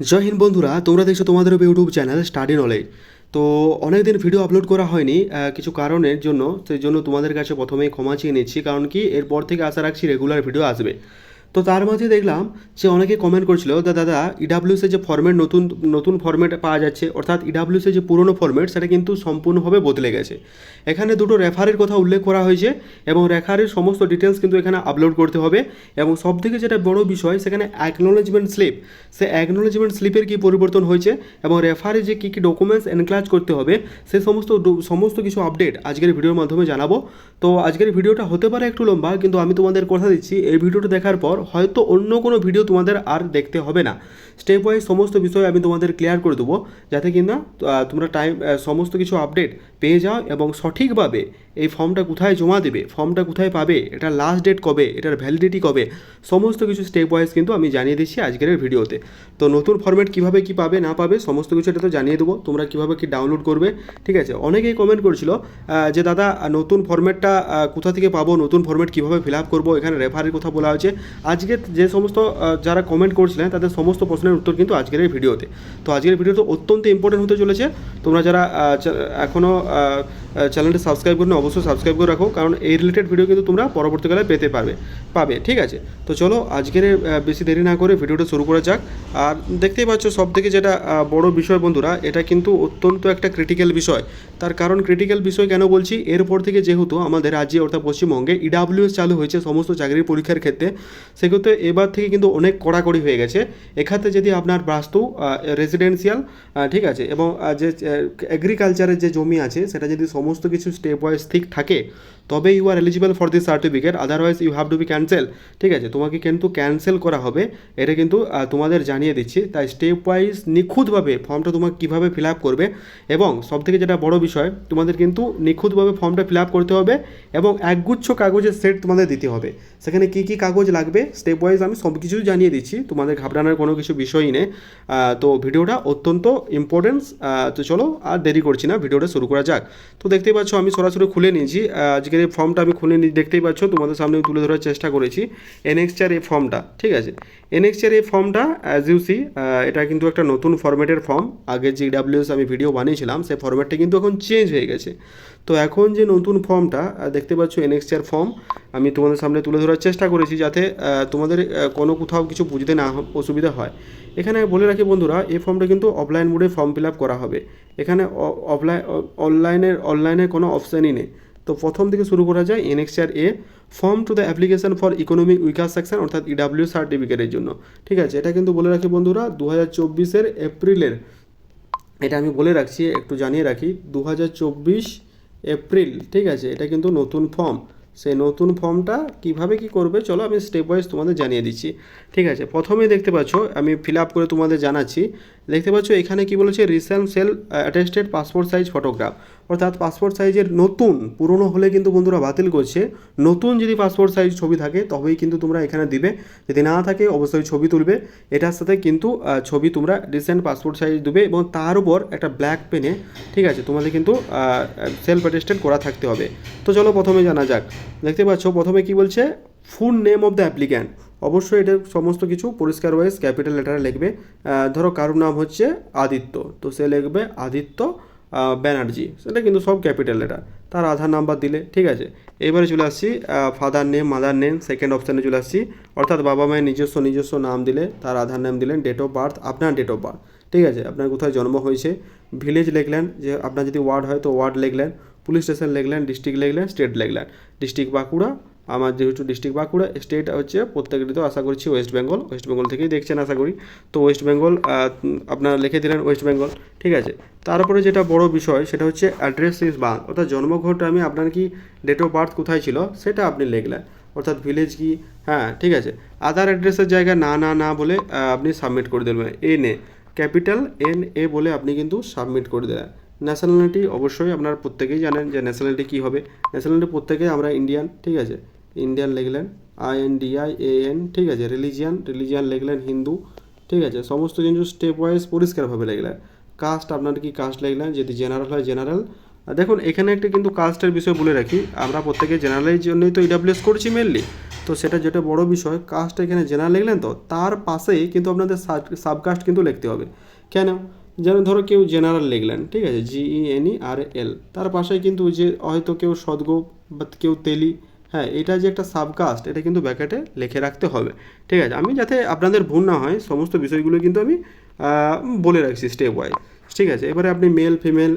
জয় হিন্দ বন্ধুরা, তোমরা দেখছ তোমাদের ইউটিউব চ্যানেল স্টাডি নলেজ। তো অনেকদিন ভিডিও আপলোড করা হয়নি কিছু কারণের জন্য, সেই জন্য তোমাদের কাছে প্রথমেই ক্ষমা চেয়ে নিচ্ছি, কারণ কি এরপর থেকে আশা রাখছি রেগুলার ভিডিও আসবে। তো তার মাঝে দেখলাম যে অনেকে কমেন্ট করছিল দাদা ইডাব্লিউসের যে ফরম্যাট নতুন নতুন ফরম্যাট পাওয়া যাচ্ছে, অর্থাৎ ইডাব্লিউসের যে পুরনো ফরম্যাট সেটা কিন্তু সম্পূর্ণভাবে বদলে গেছে। এখানে দুটো রেফারের কথা উল্লেখ করা হয়েছে এবং রেফারের সমস্ত ডিটেলস কিন্তু এখানে আপলোড করতে হবে এবং সবথেকে যেটা বড় বিষয়, সেখানে অ্যাকনোলেজমেন্ট স্লিপ সে অ্যাকনোলেজমেন্ট স্লিপের কী পরিবর্তন হয়েছে এবং রেফারে যে কী কী ডকুমেন্টস এনক্লাজ করতে হবে, সে সমস্ত সমস্ত কিছু আপডেট আজকের ভিডিওর মাধ্যমে জানাব। তো আজকের ভিডিওটা হতে পারে একটু লম্বা, কিন্তু আমি তোমাদের কথা দিচ্ছি, এই ভিডিওটা দেখার পর হয়তো অন্য কোনো ভিডিও তোমাদের আর দেখতে হবে না। স্টেপ ওয়াইজ সমস্ত বিষয় আমি তোমাদের ক্লিয়ার করে দেবো, যাতে কিনা তোমরা টাইম সমস্ত কিছু আপডেট পেয়ে যাও এবং সঠিকভাবে এই ফর্মটা কোথায় জমা দেবে? ফর্মটা কোথায় পাবে? এটা লাস্ট ডেট কবে? এটার ভ্যালিডিটি কবে? সমস্ত কিছু স্টেপ ওয়াইজ কিন্তু আমি জানিয়ে দিচ্ছি আজকের ভিডিওতে। তো নতুন ফর্মেট কীভাবে কি পাবে, না পাবে, সমস্ত কিছু এটা তো জানিয়ে দেবো। তোমরা কীভাবে কি ডাউনলোড করবে, ঠিক আছে? অনেকেই কমেন্ট করেছিল যে দাদা নতুন ফর্মেটটা কোথা থেকে পাবো, নতুন ফর্মেট কীভাবে ফিল আপ করব, এখানে রেফারের কথা বলা হয়েছে। আজকে যে সমস্ত যারা কমেন্ট করছিলেন, তাদের সমস্ত প্রশ্নের উত্তর কিন্তু আজকের এই ভিডিওতে। তো আজকের ভিডিও তো অত্যন্ত ইম্পর্টেন্ট হতে চলেছে। তোমরা যারা এখনও চ্যানেলটি সাবস্ক্রাইব করে অবশ্যই সাবস্ক্রাইব করে রাখো, কারণ এই রিলেটেড ভিডিও কিন্তু তোমরা পরবর্তীকালে পেতে পারবে, পাবে, ঠিক আছে? তো চলো, আজকের বেশি দেরি না করে ভিডিওটা শুরু করা যাক। আর দেখতেই পাচ্ছ সব থেকে যেটা বড় বিষয় বন্ধুরা, এটা কিন্তু অত্যন্ত একটা ক্রিটিক্যাল বিষয়। তার কারণ ক্রিটিক্যাল বিষয় কেন বলছি? এরপর থেকে যেহেতু আমাদের রাজ্যে অর্থাৎ পশ্চিমবঙ্গে ইডাব্লিউএস চালু হয়েছে সমস্ত চাকরির পরীক্ষার ক্ষেত্রে, সেক্ষেত্রে এবার থেকে কিন্তু অনেক কড়াকড়ি হয়ে গেছে। এক্ষেত্রে যদি আপনার বাস্তু রেসিডেন্সিয়াল ঠিক আছে, এবং যে এগ্রিকালচারের যে জমি আছে, সেটা যদি সমস্ত কিছু স্টেপ ওয়াইজ ঠিক থাকে তবে you are eligible for this certificate otherwise you have to be cancel ঠিক আছে, তোমাকে কিন্তু ক্যান্সেল করা হবে, এটা কিন্তু তোমাদের জানিয়ে দিচ্ছি। তাই স্টেপ ওয়াইজ নিখুঁতভাবে ফর্মটা তোমাকে কীভাবে ফিল আপ করবে এবং সবথেকে যেটা বড় বিষয়, তোমাদের কিন্তু নিখুঁতভাবে ফর্মটা ফিল আপ করতে হবে এবং একগুচ্ছ কাগজের সেট তোমাদের দিতে হবে। সেখানে কী কী কাগজ লাগবে স্টেপ ওয়াইজ আমি সব কিছু জানিয়ে দিচ্ছি, তোমাদের ঘাবড়ানোর কোনো কিছু বিষয়ই নেই। তো ভিডিওটা অত্যন্ত ইম্পর্টেন্স তো চলো আর দেরি করছি না, ভিডিওটা শুরু করা যাক। তো দেখতেই পাচ্ছ আমি সরাসরি খুলে নিয়েছি। আজকের এই ফর্মটা আমি খুলে নিয়ে দেখতেই পাচ্ছ, তোমাদের সামনে তুলে ধরার চেষ্টা করেছি। এনএক্সচার এই ফর্মটা ঠিক আছে? এনএক্সচার এই ফর্মটা অ্যাজ ইউ সি এটা কিন্তু একটা নতুন ফর্মেটের ফর্ম আগে যে ডাব্লিউএস আমি ভিডিও বানিয়েছিলাম, সেই ফর্মেটটা কিন্তু এখন চেঞ্জ হয়ে গেছে। তো এখন যে নতুন ফর্মটা দেখতে পাচ্ছ এনএক্সচার ফর্ম আমি তোমাদের সামনে তুলে ধরার চেষ্টা করেছি যাতে তোমাদের কোনো কোথাও কিছু বুঝতে না অসুবিধা হয়। এখানে বলে রাখি বন্ধুরা, এই ফর্মটা কিন্তু অফলাইন মোডে ফর্ম ফিল আপ করা হবে। এখানে অফলাইন অনলাইনের অনলাইনে কোনো অপশানই নেই। তো প্রথম থেকে শুরু করা যায় annexure A form to the application for economic weaker section অর্থাৎ ইডাব্লিউ সার্টিফিকেটের জন্য। ঠিক আছে, এটা কিন্তু বলে রাখি বন্ধুরা দু হাজার চব্বিশের এপ্রিলের, এটা আমি বলে রাখছি, একটু জানিয়ে রাখি দু হাজার চব্বিশ এপ্রিল ঠিক আছে? এটা কিন্তু নতুন ফর্ম সেই নতুন ফর্মটা কীভাবে কি করবে, চলো আমি স্টেপ ওয়াইজ তোমাদের জানিয়ে দিচ্ছি। ঠিক আছে প্রথমে দেখতে পাচ্ছ, আমি ফিল আপ করে তোমাদের জানাচ্ছি। দেখতে পাচ্ছ, এখানে কি বলেছে recent self attested passport size photograph অর্থাৎ পাসপোর্ট সাইজের নতুন, পুরনো হলে কিন্তু বন্ধুরা বাতিল করছে। নতুন যদি পাসপোর্ট সাইজ ছবি থাকে, তবেই কিন্তু তোমরা এখানে দিবে। যদি না থাকে, অবশ্যই ছবি তুলবে। এটার সাথে কিন্তু ছবি তোমরা রিসেন্ট পাসপোর্ট সাইজ দেবে এবং তার উপর একটা ব্ল্যাক পেনে ঠিক আছে, তোমাদের কিন্তু সেলফ অ্যাটেস্টেড করা থাকতে হবে। তো চলো প্রথমে জানা যাক। দেখতে পাচ্ছ, প্রথমে কি বলছে? Full name of the applicant অবশ্যই এটা সমস্ত কিছু পরিষ্কার ওয়াইজ ক্যাপিটাল লেটারে লিখবে। ধরো কারোর নাম হচ্ছে আদিত্য। তো সে লিখবে আদিত্য ব্যানার্জি। সেটা কিন্তু সব ক্যাপিটাল লেটার তার আধার নাম্বার দিলে, ঠিক আছে? এবারে চলে আসছি father name mother name second অপশানে চলে আসছি। অর্থাৎ বাবা মায়ের নিজস্ব নিজস্ব নাম দিলে, তার আধার নাম দিলেন ডেট অফ বার্থ আপনার ডেট অফ বার্থ ঠিক আছে? আপনার কোথায় জন্ম হয়েছে। ভিলেজ লিখলেন যে, আপনার যদি ওয়ার্ড হয় তো ওয়ার্ড লিখলেন। পুলিশ স্টেশন লিখলেন ডিস্ট্রিক্ট লিখলেন স্টেট লিখলেন ডিস্ট্রিক্ট বাঁকুড়া, আমার যেহেতু ডিস্ট্রিক্ট বাঁকুড়া, স্টেট হচ্ছে প্রত্যেকেরই তো আশা করছি ওয়েস্ট বেঙ্গল। ওয়েস্ট বেঙ্গল থেকেই দেখছেন, আশা করি। তো ওয়েস্ট বেঙ্গল আপনার লিখে দিলেন ওয়েস্ট বেঙ্গল, ঠিক আছে? তারপরে যেটা বড় বিষয়, সেটা হচ্ছে অ্যাড্রেস ইজ বার্থ অর্থাৎ জন্মঘরটা আমি আপনার কি ডেট অফ বার্থ কোথায় ছিল, সেটা আপনি লিখলেন। অর্থাৎ ভিলেজ কি হ্যাঁ ঠিক আছে? আধার অ্যাড্রেসের জায়গায় না না না বলে আপনি সাবমিট করে দেবেন N A capital N A বলে আপনি কিন্তু সাবমিট করে দেবেন ন্যাশনালিটি অবশ্যই আপনারা প্রত্যেকেই জানেন যে ন্যাশনালিটি কী হবে। ন্যাশনালিটি প্রত্যেকেই আমরা ইন্ডিয়ান ঠিক আছে? ইন্ডিয়ান লিখলেন I N D I A N ঠিক আছে? রিলিজিয়ান রিলিজিয়ান লিখলেন হিন্দু ঠিক আছে? সমস্ত জিনিস স্টেপ ওয়াইজ পরিষ্কারভাবে লিখলেন। কাস্ট আপনার কি কাস্ট লিখলেন? যদি জেনারেল হয় জেনারেল দেখুন, এখানে একটা কিন্তু কাস্টের বিষয় বলে রাখি। আমরা প্রত্যেকে জেনারেলের জন্যই তো ইডাব্লিউএস করছি মেনলি তো সেটা যেটা বড় বিষয় কাস্ট এখানে জেনারেল লিখলেন তো? তার পাশেই কিন্তু আপনাদের সাবকাস্ট কিন্তু লিখতে হবে। কেন? যেন ধরো কেউ জেনারেল লিখলেন, ঠিক আছে? জিই এন ই আর এল তার পাশে কিন্তু যে হয়তো কেউ সদগো বা কেউ তেলি হ্যাঁ এটা যে একটা সাবকাস্ট এটা কিন্তু ব্যাকেটে লিখে রাখতে হবে, ঠিক আছে? আমি যাতে আপনাদের ভুল না হয়, সমস্ত বিষয়গুলো কিন্তু আমি বলে রাখছি স্টেপ ওয়াইজ ঠিক আছে? এবারে আপনি মেল ফিমেল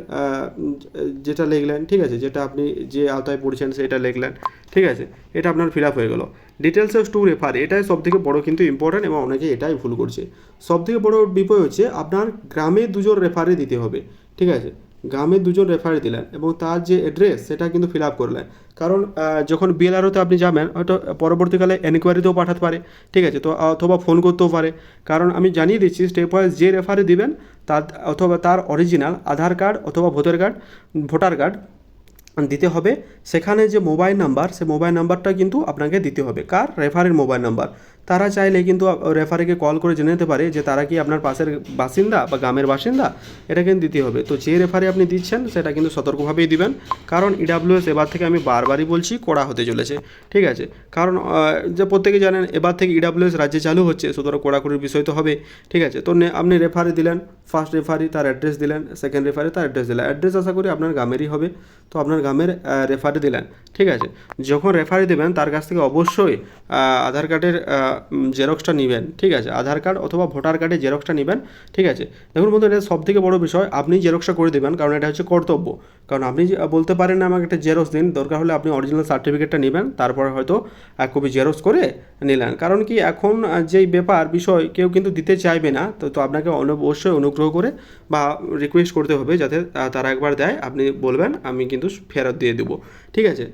যেটা লিখলেন, ঠিক আছে? যেটা আপনি যে আওতায় পড়ছেন সেটা লিখলেন, ঠিক আছে? এটা আপনার ফিল আপ হয়ে গেল। ডিটেলস অফ টু রেফার এটাই সবথেকে বড় কিন্তু ইম্পর্ট্যান্ট এবং অনেকে এটাই ভুল করছে। সবথেকে বড় বিপদ হচ্ছে, আপনার গ্রামে দুজন রেফারে দিতে হবে, ঠিক আছে? গ্রামে দুজন রেফারি দিলেন এবং তার যে অ্যাড্রেস সেটা কিন্তু ফিল আপ করলেন। কারণ যখন বিএলআরওতে আপনি যাবেন, হয়তো পরবর্তীকালে এনকোয়ারিতেও পাঠাতে পারে, ঠিক আছে? তো, অথবা ফোন করতেও পারে। কারণ আমি জানিয়ে দিচ্ছি স্টেপ ওয়াইজ যে রেফারি দিবেন, তার, অথবা তার অরিজিনাল আধার কার্ড অথবা ভোটার কার্ড ভোটার কার্ড দিতে হবে। সেখানে যে মোবাইল নাম্বার সে মোবাইল নাম্বারটা কিন্তু আপনাকে দিতে হবে। কার? রেফারের মোবাইল নাম্বার তারা চাইলে কিন্তু রেফারিকে কল করে জেনে নিতে পারে যে তারা কি আপনার পাশের বাসিন্দা বা গ্রামের বাসিন্দা? এটা কিন্তু দিতে হবে। তো যে রেফারি আপনি দিচ্ছেন, সেটা কিন্তু সতর্কভাবেই দিবেন। কারণ ইডাব্লিউএস এবার থেকে আমি বারবারই বলছি, কড়া হতে চলেছে। ঠিক আছে? কারণ যে প্রত্যেকে জানেন, এবার থেকে ইডাব্লিউএস রাজ্যে চালু হচ্ছে, সুতরাং কড়াকড়ির বিষয় তো হবে। ঠিক আছে? তো আপনি রেফারি দিলেন ফার্স্ট রেফারি তার অ্যাড্রেস দিলেন সেকেন্ড রেফারি তার অ্যাড্রেস দিলেন। অ্যাড্রেস আশা করি আপনার গ্রামেরই হবে। তো আপনার গ্রামের রেফারি দিলেন। ঠিক আছে? যখন রেফারি দেবেন, তার কাছ থেকে অবশ্যই আধার কার্ডের জেরক্সটা নেবেন, ঠিক আছে? আধার কার্ড অথবা ভোটার কার্ডের জেরক্সটা নেবেন, ঠিক আছে? দেখুন বন্ধু এটা সব থেকে বড় বিষয়, আপনি জেরক্সটা করে দেবেন, কারণ এটা হচ্ছে কর্তব্য। কারণ আপনি বলতে পারেন না আমাকে একটা জেরক্স দিন, দরকার হলে আপনি অরিজিনাল সার্টিফিকেটটা নেবেন, তারপরে হয়তো এক কপি জেরক্স করে নিলেন। কারণ কি, এখন যেই ব্যাপার, বিষয় কেউ কিন্তু দিতে চাইবে না, তো তো আপনাকে অবশ্যই অনুগ্রহ করে বা রিকোয়েস্ট করতে হবে যাতে তারা একবার দেয়, আপনি বলবেন, আমি কিন্তু ফেরত দিয়ে দেবো, ঠিক আছে?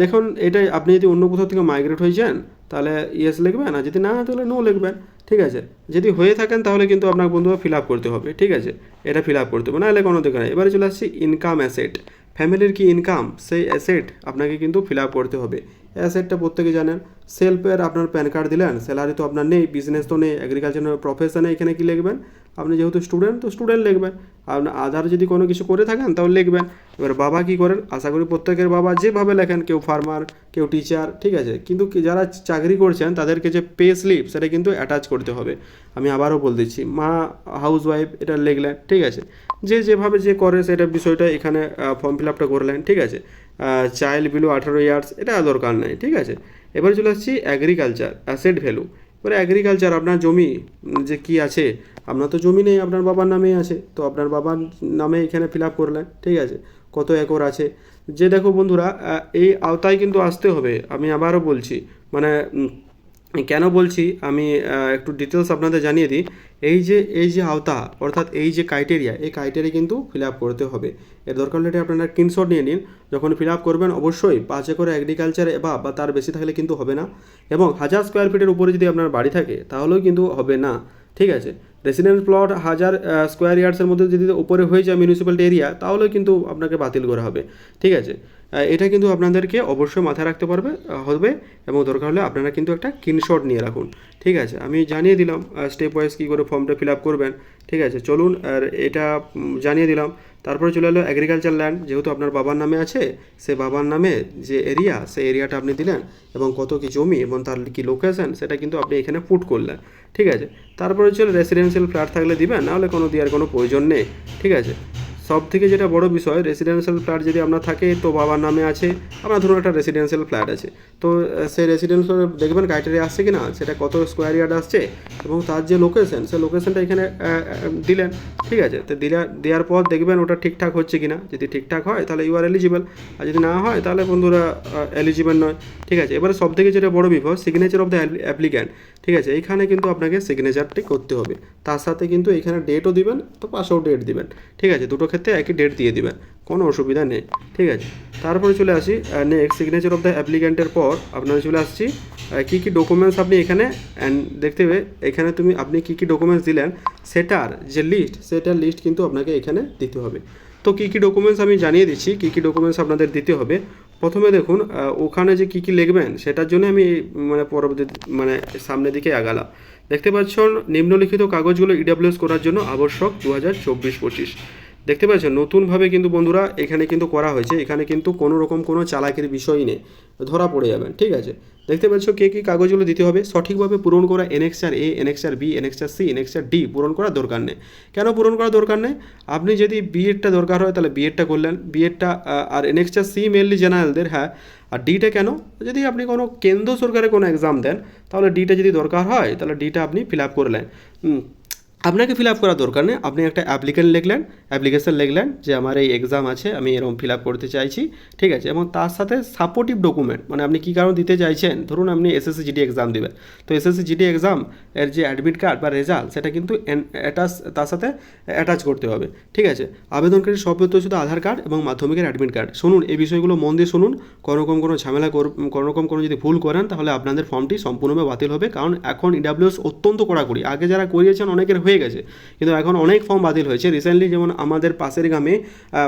দেখুন এটা আপনি যদি অন্য কোথাও থেকে মাইগ্রেট হয়ে যান তাহলে ইয়েস লিখবেন আর যদি না, তাহলে নো লিখবেন, ঠিক আছে? যদি হয়ে থাকেন, তাহলে কিন্তু আপনার বন্ধুরা ফিল আপ করতে হবে, ঠিক আছে? এটা ফিল আপ করতে হবে না হলে কোনো নেই। এবারে চলে আসছি ইনকাম অ্যাসেট ফ্যামিলির কি ইনকাম সেই অ্যাসেট আপনাকে কিন্তু ফিল আপ করতে হবে। অ্যাসেটটা প্রত্যেকে জানেন। সেলফের আপনার প্যান কার্ড দিলেন, স্যালারি তো আপনার নেই বিজনেস তো নেই এগ্রিকালচারের প্রফেশনে এখানে কি লিখবেন? আপনি যেহেতু স্টুডেন্ট তো স্টুডেন্ট লিখবেন। আপনার আধার যদি কোনো কিছু করে থাকেন, তাহলে লিখবেন। এবার বাবা কি করেন? আশা করি প্রত্যেকের বাবা যেভাবে লেখেন, কেউ ফার্মার কেউ টিচার ঠিক আছে? কিন্তু যারা চাকরি করছেন, তাদেরকে যে পে স্লিপ সেটা কিন্তু অ্যাটাচ করতে হবে। আমি আবারও বল দিচ্ছি, মা হাউস ওয়াইফ এটা লিখলেন, ঠিক আছে? যে যেভাবে যে করে, সেটা বিষয়টা এখানে ফর্ম ফিল আপটা করলেন, ঠিক আছে? চাইল্ড বিলো আঠারো ইয়ার্স এটা দরকার নেই, ঠিক আছে? এবারে চলে আসছি অ্যাগ্রিকালচার অ্যাসেট ভ্যালু এবারে অ্যাগ্রিকালচার আপনার জমি যে কি আছে, আপনার তো জমি নেই, আপনার বাবার নামেই আছে, তো আপনার বাবার নামে এখানে ফিল আপ করলেন, ঠিক আছে? কত একর আছে? যে দেখো বন্ধুরা এই আওতায় কিন্তু আসতে হবে, আমি আবারও বলছি মানে কেন বলছি? আমি একটু ডিটেলস আপনাদের জানিয়ে দিই। এই যে এই যে আওতা, অর্থাৎ এই যে ক্রাইটেরিয়া এই ক্রাইটেরিয়া কিন্তু ফিল আপ করতে হবে। এর দরকার হলে আপনারা স্ক্রিনশট নিয়ে নিন। যখন ফিল আপ করবেন, অবশ্যই পাঁচ একর এগ্রিকালচার বা বা তার বেশি থাকলে কিন্তু হবে না। এবং হাজার স্কোয়ার ফিটের উপরে যদি আপনার বাড়ি থাকে, তাহলেও কিন্তু হবে না। ঠিক আছে? রেসিডেন্স প্লট হাজার স্কোয়ার ইয়ার্ডসের মধ্যে যদি উপরে হয়ে যায় মিউনিসিপ্যালিটি এরিয়া তাহলেও কিন্তু আপনাকে বাতিল করা হবে। ঠিক আছে? এটা কিন্তু আপনাদেরকে অবশ্যই মাথায় রাখতে পারবে হবে এবং দরকার হলে আপনারা কিন্তু একটা স্ক্রিনশট নিয়ে রাখুন। ঠিক আছে, আমি জানিয়ে দিলাম স্টেপ ওয়াইজ কী করে ফর্মটা ফিল আপ করবেন। ঠিক আছে, চলুন, আর এটা জানিয়ে দিলাম। তারপরে চলে এলো অ্যাগ্রিকালচার ল্যান্ড যেহেতু আপনার বাবার নামে আছে, সে বাবার নামে যে এরিয়া সেই এরিয়াটা আপনি দিলেন এবং কত কি জমি এবং তার কি লোকেশন সেটা কিন্তু আপনি এখানে পুট করলেন। ঠিক আছে, তারপরে চলে রেসিডেন্সিয়াল ফ্ল্যাট থাকলে দিবেন, নাহলে কোনো দেওয়ার কোনো প্রয়োজন নেই। ঠিক আছে সব থেকে যেটা বড় বিষয় রেসিডেন্সিয়াল ফ্ল্যাট যদি আপনার থাকে, তো বাবার নামে আছে। আপনার ধরুন একটা রেসিডেন্সিয়াল ফ্ল্যাট আছে। তো সেই রেসিডেন্সিয়াল দেখবেন ক্রাইটেরিয়া আসছে কি না সেটা কত স্কোয়ার ইয়ার্ড আসছে? এবং তার যে লোকেশন সেই লোকেশনটা এখানে দিলেন। ঠিক আছে? তো দিলা, দেওয়ার পর দেখবেন ওটা ঠিকঠাক হচ্ছে কি না যদি ঠিকঠাক হয়, তাহলে ইউ আর এলিজিবল আর যদি না হয়, তাহলে বন্ধুরা এলিজিবল নয়। ঠিক আছে? এবারে সব থেকে যেটা বড় বিপদ সিগনেচার অফ দ্য অ্যাপ্লিক্যান্ট ঠিক আছে, এইখানে কিন্তু আপনাকে সিগনেচারটি করতে হবে। তার সাথে কিন্তু এখানে ডেটও দিবেন, তো পাশেও ডেট দিবেন। ঠিক আছে, দুটো ক্ষেত্রে একই ডেট দিয়ে দিবেন, কোনো অসুবিধা নেই। ঠিক আছে, তারপরে চলে আসি নেক্সট সিগনেচার অফ দ্য অ্যাপ্লিক্যান্টের পর আপনারা চলে আসছি কী কী ডকুমেন্টস আপনি এখানে, and দেখতে হবে, এখানে তুমি, আপনি কী কী ডকুমেন্টস দিলেন, সেটার যে লিস্ট সেটার লিস্ট কিন্তু আপনাকে এখানে দিতে হবে। তো কী কী ডকুমেন্টস আমি জানিয়ে দিচ্ছি, কী কী ডকুমেন্টস আপনাদের দিতে হবে প্রথমে দেখুন ওখানে যে কী কী লিখবেন, সেটার জন্য আমি মানে পরবর্তী মানে সামনের দিকে আগালাম দেখতে পাচ্ছেন, নিম্নলিখিত কাগজগুলো ইডাব্লিউএস করার জন্য আবশ্যক দু হাজার চব্বিশ পঁচিশ। দেখতে পাচ্ছেন, নতুনভাবে কিন্তু বন্ধুরা এখানে কিন্তু করা হয়েছে। এখানে কিন্তু কোনো রকম কোনো চালাকির বিষয় নেই। ধরা পড়ে যাবেন, ঠিক আছে? দেখতে পাচ্ছ কে কী কাগজগুলো দিতে হবে? সঠিকভাবে পূরণ করা annexure A, annexure B, annexure C, annexure D পূরণ করার দরকার নেই। কেন পূরণ করার দরকার নেই? আপনি যদি বিএডটা দরকার হয়, তাহলে বিএডটা করলেন। বিএডটা আর এনএক্সআর সি মেনলি জেনারেলদের হ্যাঁ। আর ডিটা কেন? যদি আপনি কোনো কেন্দ্র সরকারের কোনো এক্সাম দেন, তাহলে ডিটা যদি দরকার হয়, তাহলে ডিটা আপনি ফিল আপ করলেন আপনাকে ফিল আপ করার দরকার নেই। আপনি একটা অ্যাপ্লিকেন্ট লিখলেন অ্যাপ্লিকেশন লিখলেন যে আমার এই এক্সাম আছে, আমি এরকম ফিল আপ করতে চাইছি, ঠিক আছে? এবং তার সাথে সাপোর্টিভ ডকুমেন্ট মানে আপনি কী কারণ দিতে চাইছেন? ধরুন আপনি এসএসসি জিডি এক্সাম দেবেন। তো এসএসসি জিডি এক্সাম এর যে অ্যাডমিট কার্ড বা রেজাল্ট সেটা কিন্তু অ্যাটাচ তার সাথে অ্যাটাচ করতে হবে, ঠিক আছে? আবেদনকারী সভ্যত্ব শুধু আধার কার্ড এবং মাধ্যমিকের অ্যাডমিট কার্ড শুনুন, এই বিষয়গুলো মন দিয়ে শুনুন। কোনো রকম কোনো ঝামেলা কোনো রকম কোনো যদি ভুল করেন, তাহলে আপনাদের ফর্মটি সম্পূর্ণভাবে বাতিল হবে। কারণ এখন ইডাব্লিউএস অত্যন্ত কড়াকড়ি। আগে যারা করিয়েছেন, অনেকের হয়ে গেছে। কিন্তু এখন অনেক ফর্ম বাতিল হয়েছে। রিসেন্টলি যেমন আমাদের পাশের গ্রামে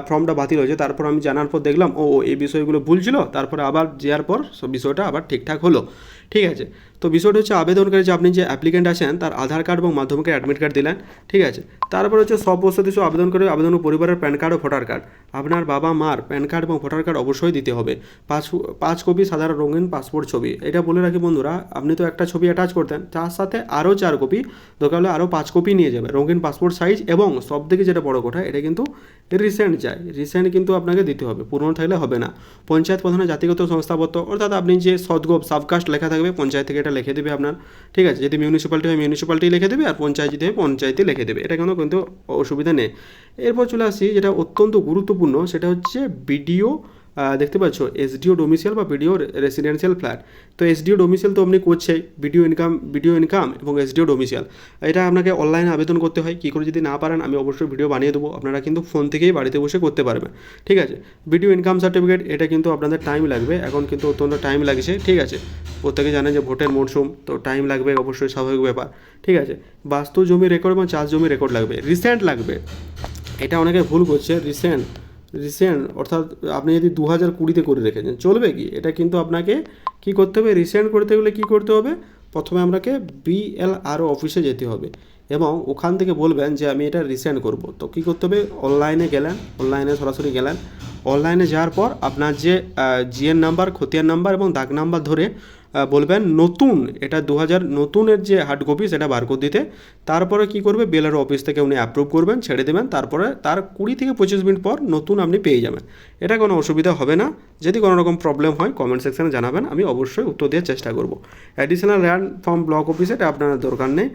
ফর্মটা বাতিল হয়েছে। তারপর আমি জানার পর দেখলাম ও ও, এই বিষয়গুলো ভুল ছিল। তারপরে আবার যাওয়ার পর সব বিষয়টা আবার ঠিকঠাক হলো। ঠিক আছে? তো বিষয়টা হচ্ছে আবেদনকারী যে আপনি যে অ্যাপ্লিকেন্ট আছেন, তার আধার কার্ড এবং মাধ্যমিকের অ্যাডমিট কার্ড দিলেন, ঠিক আছে? তারপর হচ্ছে সব কিছু আবেদন করে আবেদন পরিবারের প্যান কার্ড ও ভোটার কার্ড আপনার বাবা মার প্যান কার্ড এবং ভোটার কার্ড অবশ্যই দিতে হবে। পাঁচ পাঁচ কপি সাধারণ রঙিন পাসপোর্ট ছবি। এটা বলে রাখি বন্ধুরা, আপনি তো একটা ছবি অ্যাটাচ করতেন, তার সাথে আরও চার কপি দরকার হলে আরও পাঁচ কপি নিয়ে যাবে, রঙিন পাসপোর্ট সাইজ এবং সব থেকে যেটা বড় কথা, এটা কিন্তু রিসেন্ট চাই রিসেন্ট কিন্তু আপনাকে দিতে হবে, পুরনো থাকলে হবে না। পঞ্চায়েত প্রধানের জাতিগত সংস্থাপত্র, অর্থাৎ আপনি যে সদগোপ সাবকাস্ট লেখা থাকবে, পঞ্চায়েত থেকে এটা লিখে দেবে আপনার, ঠিক আছে? যদি মিউনিসিপ্যালিটি হয় মিউনিসিপ্যালিটি লিখে দেবে আর পঞ্চায়েত যদি হয়, পঞ্চায়েতে লিখে দেবে। এটা কিন্তু কিন্তু অসুবিধা নেই। এরপর চলে আসি, যেটা অত্যন্ত গুরুত্বপূর্ণ, সেটা হচ্ছে বিডিও দেখতে পাচ্ছ এসডিও ডোমিসিয়াল বা বিডিও রেসিডেন্সিয়াল ফ্ল্যাট তো এসডিও ডোমিসিয়াল তো আপনি করছেই ভিডিও ইনকাম ভিডিও ইনকাম এবং এসডিও ডোমিসিয়াল এটা আপনাকে অনলাইনে আবেদন করতে হয়, কী করে যদি না পারেন, আমি অবশ্যই ভিডিও বানিয়ে দেবো। আপনারা কিন্তু ফোন থেকেই বাড়িতে বসে করতে পারবেন, ঠিক আছে? ভিডিও ইনকাম সার্টিফিকেট এটা কিন্তু আপনাদের টাইম লাগবে, এখন কিন্তু অত্যন্ত টাইম লাগছে, ঠিক আছে? প্রত্যেকে জানে যে ভোটের মরশুম, তো টাইম লাগবে, অবশ্যই স্বাভাবিক ব্যাপার, ঠিক আছে? বাস্তু জমি রেকর্ড এবং চাষ জমি রেকর্ড লাগবে রিসেন্ট লাগবে। এটা অনেকে ভুল করছে রিসেন্ট রিসেন্ট অর্থাৎ আপনি যদি দু হাজার কুড়িতে করে রেখেছেন, চলবে কি? এটা কিন্তু আপনাকে কি করতে হবে? রিসেন্ট করতে গেলে কি করতে হবে? প্রথমে আপনাকে বিএলআরও অফিসে যেতে হবে এবং ওখান থেকে বলবেন যে আমি এটা রিসেন্ট করব। তো কি করতে হবে? অনলাইনে গেলেন অনলাইনে সরাসরি গেলেন। অনলাইনে যাওয়ার পর আপনার যে জিএন নাম্বার, খতিয়ান নাম্বার এবং দাগ নাম্বার ধরে বলবেন নতুন, এটা দু হাজার নতুনের যে হার্ড কপি সেটা বার করে দিতে। তারপরে কি করবে? বেলার অফিস থেকে উনি অ্যাপ্রুভ করবেন, ছেড়ে দেবেন। তারপরে তার কুড়ি থেকে পঁচিশ মিনিট পর নতুন আপনি পেয়ে যাবেন। এটা কোনো অসুবিধা হবে না। যদি কোনো রকম প্রবলেম হয় কমেন্ট সেকশনে জানাবেন। আমি অবশ্যই উত্তর দেওয়ার চেষ্টা করব। অ্যাডিশনাল ল্যান্ড ফর্ম ব্লক অফিসে এটা আপনার দরকার নেই।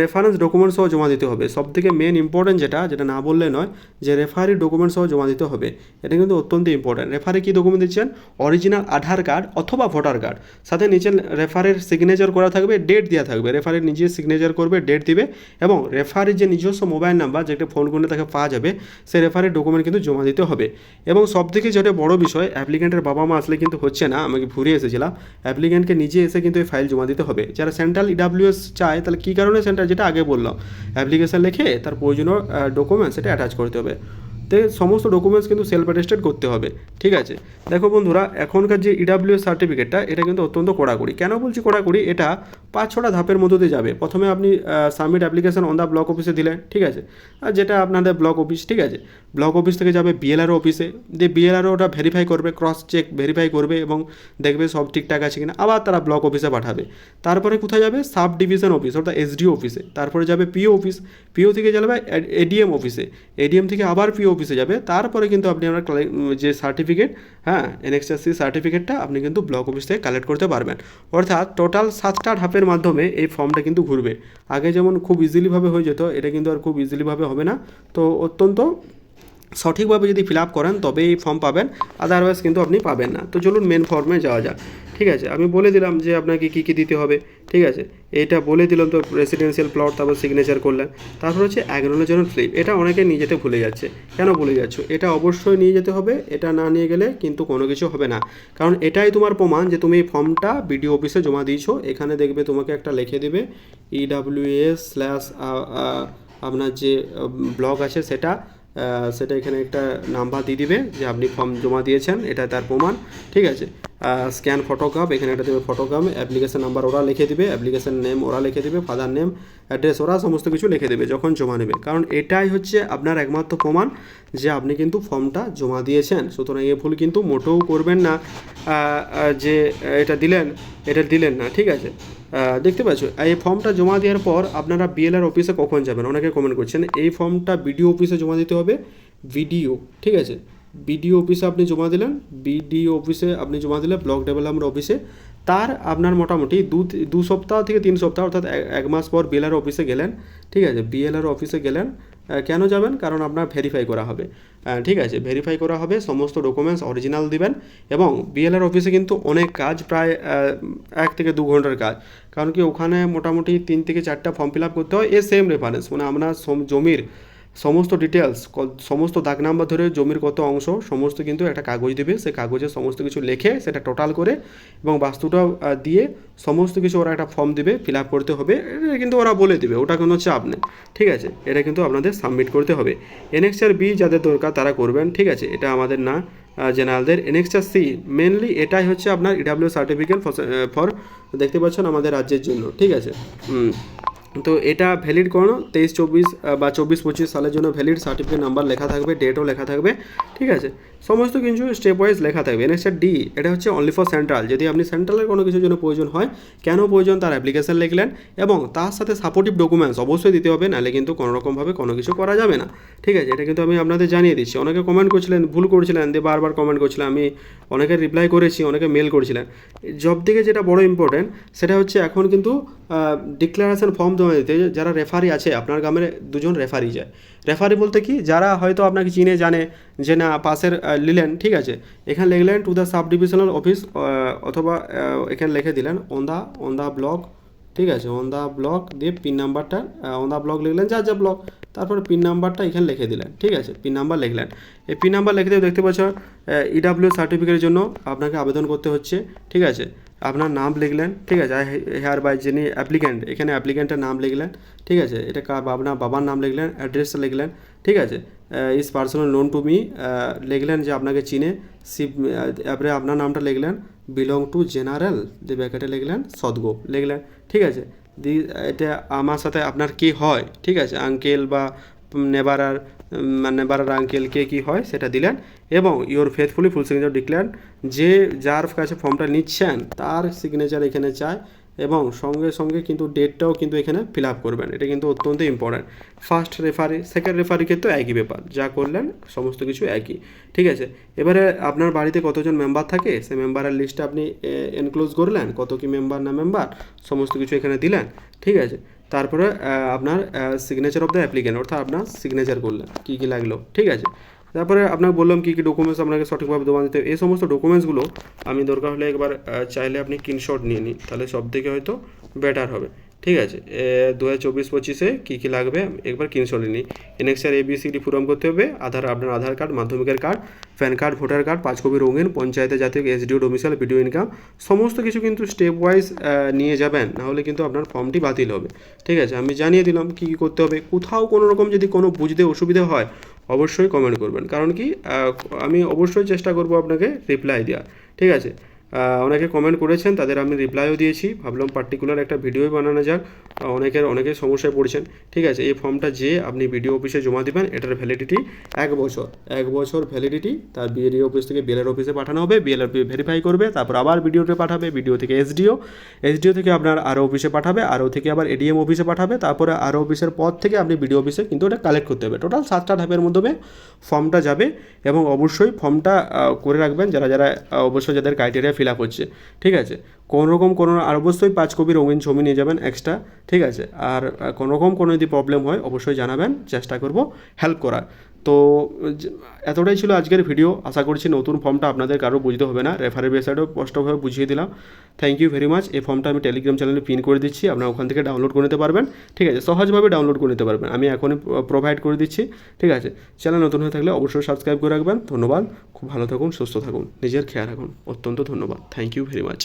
রেফারেন্স ডকুমেন্ট সহ জমা দিতে হবে। সব থেকে মেন ইম্পর্টেন্ট যেটা যেটা না বললে নয়, যে রেফারি ডকুমেন্ট সহ জমা দিতে হবে। এটা কিন্তু অত্যন্ত ইম্পর্টেন্ট রেফারি কী ডকুমেন্ট দিচ্ছেন? অরিজিনাল আধার কার্ড অথবা ভোটার কার্ড সাথে নিচে রেফারের সিগনেচার করা থাকবে ডেট দেওয়া থাকবে। রেফারের নিজে সিগনেচার করবে ডেট দিবে এবং রেফারির যে নিজস্ব মোবাইল নাম্বার যেটা ফোন করলে তাকে পাওয়া যাবে, সে রেফারের ডকুমেন্ট কিন্তু জমা দিতে হবে। এবং সব থেকে যেটা বড় বিষয় অ্যাপ্লিকেন্টের বাবা মা আসলে কিন্তু হচ্ছে না আমাকে ঘুরে এসেছিলাম। অ্যাপ্লিকেন্টকে নিজে এসে কিন্তু এই ফাইল জমা দিতে হবে। যারা সেন্ট্রাল ইডাব্লিউএস চায়, তাহলে কী কারণে সেন্টার যেটা আগে বললাম অ্যাপ্লিকেশন লিখে তার প্রয়োজনীয় ডকুমেন্টস সেটা অ্যাটাচ করতে হবে। তো সমস্ত ডকুমেন্টস কিন্তু সেলফ অ্যাটেস্টেড করতে হবে, ঠিক আছে? দেখো বন্ধুরা, এখনকার যে ইডাব্লিউএস সার্টিফিকেটটা এটা কিন্তু অত্যন্ত কড়াকড়ি। কেন বলছি কড়াকড়ি? এটা পাঁচ ছটা ধাপের মধ্যে দিয়ে যাবে। প্রথমে আপনি submit application on the block অফিসে দিলেন, ঠিক আছে? আর যেটা আপনাদের ব্লক অফিস ঠিক আছে? ব্লক অফিস থেকে যাবে বিএলআরও অফিসে দিয়ে বিএলআরও ওটা ভেরিফাই করবে ক্রস চেক ভেরিফাই করবে এবং দেখবে সব ঠিকঠাক আছে কিনা। আবার তারা ব্লক অফিসে পাঠাবে। তারপরে কোথায় যাবে? সাব ডিভিশন অফিস অর্থাৎ এসডিও অফিসে তারপরে যাবে পিও অফিস পিও থেকে যাবে এডিএম অফিসে এডিএম থেকে আবার পিও অফিসে যাবে। তারপরে কিন্তু আপনি আপনার যে সার্টিফিকেট হ্যাঁ এনএক্সএসসি সার্টিফিকেটটা আপনি কিন্তু ব্লক অফিস থেকে কালেক্ট করতে পারবেন। অর্থাৎ টোটাল সাতটা ধাপের মাধ্যমে এই ফর্মটা কিন্তু ঘুরবে। আগে যেমন খুব ইজিলিভাবে হয়ে যেত, এটা কিন্তু আর খুব ইজিলিভাবে হবে না। তো অত্যন্ত সঠিকভাবে যদি ফিল আপ করেন তবেই এই ফর্ম পাবেন আদারওয়াইজ কিন্তু আপনি পাবেন না। তো চলুন মেন ফর্মে যাওয়া যাক। ঠিক আছে, আমি বলে দিলাম যে আপনাকে কী কী দিতে হবে। ঠিক আছে, এটা বলে দিলাম তো রেসিডেন্সিয়াল প্লট তারপর সিগনেচার করলেন। তারপর হচ্ছে অ্যাগনোলজেন্ট স্লিপ এটা অনেকে নিয়ে যেতে ভুলে যাচ্ছে। কেন ভুলে যাচ্ছ? এটা অবশ্যই নিয়ে যেতে হবে, এটা না নিয়ে গেলে কিন্তু কোনো কিছু হবে না। কারণ এটাই তোমার প্রমাণ যে তুমি এই ফর্মটা বিডিও অফিসে জমা দিয়েছ, এখানে দেখবে তোমাকে একটা লিখে দেবে ইডাব্লিউএস স্ল্যাশ আপনার যে ব্লগ আছে সেটা সেটা এখানে একটা নাম্বার দিয়ে দিবে যে আপনি ফর্ম জমা দিয়েছেন, এটা তার প্রমাণ, ঠিক আছে? স্ক্যান ফটোগ্রাফ এখানে একটা দেবে ফটোগ্রাফ অ্যাপ্লিকেশন নাম্বার ওরা লিখে দিবে অ্যাপ্লিকেশন নেম ওরা লিখে দিবে ফাদার নেম অ্যাড্রেস ওরা সমস্ত কিছু লিখে দেবে, যখন জমা নেবে। কারণ এটাই হচ্ছে আপনার একমাত্র প্রমাণ যে আপনি কিন্তু ফর্মটা জমা দিয়েছেন। সুতরাং এ ভুল কিন্তু মোটেও করবেন না। যে এটা দিলেন এটা দিলেন না, ঠিক আছে? দেখতে পাচ্ছ, এই ফর্মটা জমা দেওয়ার পর আপনারা বিএলআর অফিসে কখন যাবেন? অনেকে কমেন্ট করছেন, এই ফর্মটা বিডিও অফিসে জমা দিতে হবে ভিডিও ঠিক আছে? বিডিও অফিসে আপনি জমা দিলেন বিডিও অফিসে আপনি জমা দিলেন ব্লক ডেভেলপমেন্ট অফিসে তার আপনার মোটামুটি দু দু সপ্তাহ থেকে তিন সপ্তাহ, অর্থাৎ এক- মাস পর বিএলআর অফিসে গেলেন, ঠিক আছে? বিএলআর অফিসে গেলেন কেন যাবেন? কারণ আপনার ভেরিফাই করা হবে। ঠিক আছে? ভেরিফাই করা হবে, সমস্ত ডকুমেন্টস অরিজিনাল দিবেন, এবং বিএলআর অফিসে কিন্তু অনেক কাজ, প্রায় এক থেকে দু ঘণ্টার কাজ। কারণ কি, ওখানে মোটামুটি তিন থেকে চারটা ফর্ম ফিল আপ করতে হয়, এ সেম রেফারেন্স মানে আপনার জমির সমস্ত ডিটেলস সমস্ত দাগ নাম্বার ধরে জমির কত অংশ, সমস্ত কিন্তু একটা কাগজ দেবে। সে কাগজে সমস্ত কিছু লিখে সেটা টোটাল করে এবং বাস্তুটা দিয়ে সমস্ত কিছু ওরা একটা ফর্ম দেবে ফিল আপ করতে হবে। এটা কিন্তু ওরা বলে দেবে, ওটা কোনো চাপ নেই। ঠিক আছে? এটা কিন্তু আপনাদের সাবমিট করতে হবে। এনএক্সআর বি যাদের দরকার তারা করবেন, ঠিক আছে? এটা আমাদের না জেনারেলদের। এনএক্সআর সি মেনলি এটাই হচ্ছে আপনার ইডাব্লিউ সার্টিফিকেট ফর দেখতে পাচ্ছেন আমাদের রাজ্যের জন্য। ঠিক আছে। তো এটা ভ্যালিড কোনো তেইশ, চব্বিশ বা চব্বিশ, পঁচিশ সালের জন্য ভ্যালিড সার্টিফিকেট নাম্বার লেখা থাকবে ডেটও লেখা থাকবে, ঠিক আছে? সমস্ত কিছু স্টেপ ওয়াইজ লেখা থাকবে। এনএসআর ডি এটা হচ্ছে অনলি ফর সেন্ট্রাল যদি আপনি সেন্ট্রালের কোনো কিছুর জন্য প্রয়োজন হয়, কেন প্রয়োজন? তার অ্যাপ্লিকেশন লিখলেন এবং তার সাথে সাপোর্টিভ ডকুমেন্টস অবশ্যই দিতে হবে, নাহলে কিন্তু কোনো রকমভাবে কোনো কিছু করা যাবে না, ঠিক আছে? এটা কিন্তু আমি আপনাদের জানিয়ে দিচ্ছি। অনেকে কমেন্ট করছিলেন, ভুল করছিলেন, দিয়ে বারবার কমেন্ট করছিলেন, আমি অনেকে রিপ্লাই করেছি, অনেকে মেল করেছিলেন। জব থেকে যেটা বড় ইম্পর্টেন্ট সেটা হচ্ছে এখন কিন্তু ডিক্লারেশন ফর্ম জমা দিতে যারা রেফারি আছে, আপনার গ্রামের দুজন রেফারি যায়। রেফারি বলতে কি, যারা হয়তো আপনাকে চিনে, জানে, যে না, পাশের নিলেন ঠিক আছে? এখানে লিখলেন to the sub divisional office অথবা এখানে লিখে দিলেন on the on the block ঠিক আছে? অন দা ব্লক দিয়ে পিন নাম্বারটা অন দা ব্লক লিখলেন যা যা ব্লক তারপরে পিন নাম্বারটা এখানে লিখে দিলেন, ঠিক আছে? পিন নাম্বার লিখলেন। এই পিন নাম্বার লিখে দিয়ে দেখতে পাচ্ছ ইডাব্লিউ সার্টিফিকেটের জন্য আপনাকে আবেদন করতে হচ্ছে, ঠিক আছে? আপনার নাম লিখলেন, ঠিক আছে হেয়ার বাই যিনি অ্যাপ্লিক্যান্ট, এখানে অ্যাপ্লিক্যান্টের নাম লিখলেন, ঠিক আছে, এটা আপনার বাবার নাম লিখলেন, অ্যাড্রেসটা লিখলেন, ঠিক আছে is personal loan to me লিখলেন যে আপনাকে চিনে সিপ তারপরে আপনার নামটা লিখলেন, বিলং টু জেনারেল, দিয়ে ব্যাকেটে লিখলেন সদগো লিখলেন, ঠিক আছে, দি, এটা আমার সাথে আপনার কি হয়, ঠিক আছে, আঙ্কেল বা নেবারার নেবারার আঙ্কেল কে কী হয়, সেটা দিলেন এবং your faithfully full signature declare যে যার কাছে ফর্মটা নিচ্ছেন, তার সিগনেচার এখানে চায় এবং সঙ্গে সঙ্গে কিন্তু ডেটটাও কিন্তু এখানে ফিল আপ করবেন। এটা কিন্তু অত্যন্ত important first referee second referee ক্ষেত্রে একই ব্যাপার। যা করলেন, সমস্ত কিছু একই। ঠিক আছে? এবারে আপনার বাড়িতে কতজন মেম্বার থাকে? সেই মেম্বারের লিস্টটা আপনি এনক্লোজ করলেন। কত কি মেম্বার না মেম্বার সমস্ত কিছু এখানে দিলেন। ঠিক আছে? তারপরে আপনার সিগনেচার অফ দ্য অ্যাপ্লিকেন্ট অর্থাৎ আপনার সিগনেচার করলেন। কী কী লাগল? ঠিক আছে? তারপরে আপনাকে বললাম কী কী ডকুমেন্টস আপনাকে সঠিকভাবে জমা দিতে এই সমস্ত ডকুমেন্টসগুলো আমি দরকার হলে একবার চাইলে আপনি স্ক্রিনশট নিয়ে নিন। তাহলে সব থেকে হয়তো বেটার হবে। ঠিক আছে দু হাজার চব্বিশ পঁচিশে কী কী লাগবে? একবার স্ক্রিনশট নিই। এনএক্সআর এবিসিডি পূরণ করতে হবে। আধার, আপনার আধার কার্ড, মাধ্যমিকের card, PAN card, voter card, পাঁচ কপি রঙিন, পঞ্চায়েতে জাতীয় এসডিও ডোমিসাইল ভিডিও ইনকাম সমস্ত কিছু কিন্তু স্টেপ ওয়াইজ নিয়ে যাবেন। নাহলে কিন্তু আপনার ফর্মটি বাতিল হবে। ঠিক আছে, আমি জানিয়ে দিলাম কী কী করতে হবে। কোথাও কোনো রকম যদি কোনো বুঝতে অসুবিধা হয়, অবশ্যই কমেন্ট করবেন। কারণ কি আমি অবশ্যই চেষ্টা করব আপনাকে রিপ্লাই দেওয়ার। ঠিক আছে অনেকে কমেন্ট করেছেন, তাদের আমি রিপ্লাইও দিয়েছি। ভাবলাম পার্টিকুলার একটা ভিডিওই বানানো যাক। অনেকের অনেকে সমস্যায় পড়ছেন। ঠিক আছে, এই ফর্মটা যে আপনি বিডিও অফিসে জমা দেবেন, এটার ভ্যালিডিটি এক বছর। এক বছর ভ্যালিডিটি তার বিএডিও অফিস থেকে বিএলআর অফিসে পাঠানো হবে বিএলআর ভেরিফাই করবে, তারপর আবার বিডিওতে পাঠাবে বিডিও থেকে এসডিও এসডিও থেকে আপনার আরও অফিসে পাঠাবে আরও থেকে আবার এডিএম অফিসে পাঠাবে, তারপরে আরও অফিসের পর থেকে আপনি বিডিও অফিসে কিন্তু ওটা কালেক্ট করতে হবে। টোটাল সাতটা ধাপের মাধ্যমে ফর্মটা যাবে এবং অবশ্যই ফর্মটা করে রাখবেন। যারা যারা অবশ্যই যাদের ক্রাইটেরিয়া ফিল আপ হচ্ছে, ঠিক আছে? কোনোরকম কোনো আর অবশ্যই পাঁচ কপি রঙিন ছবি নিয়ে যাবেন এক্সট্রা ঠিক আছে? আর কোনোরকম কোনো যদি প্রবলেম হয়, অবশ্যই জানাবেন, চেষ্টা করব হেল্প করার। তো এতটাই ছিল আজকের ভিডিও আশা করছি নতুন ফর্মটা আপনাদের কারও বুঝতে হবে না। রেফারের ওয়েবসাইটেও স্পষ্টভাবে বুঝিয়ে দিলাম। থ্যাংক ইউ ভেরি মাচ এই ফর্মটা আমি টেলিগ্রাম চ্যানেলে পিন করে দিচ্ছি। আপনারা ওখান থেকে ডাউনলোড করে নিতে পারবেন। ঠিক আছে, সহজভাবে ডাউনলোড করে নিতে পারবেন। আমি এখনই প্রোভাইড করে দিচ্ছি। ঠিক আছে চ্যানেল নতুন হয়ে থাকলে অবশ্যই সাবস্ক্রাইব করে রাখবেন। ধন্যবাদ। খুব ভালো থাকুন, সুস্থ থাকুন। নিজের খেয়াল রাখুন। অত্যন্ত ধন্যবাদ। Thank you very much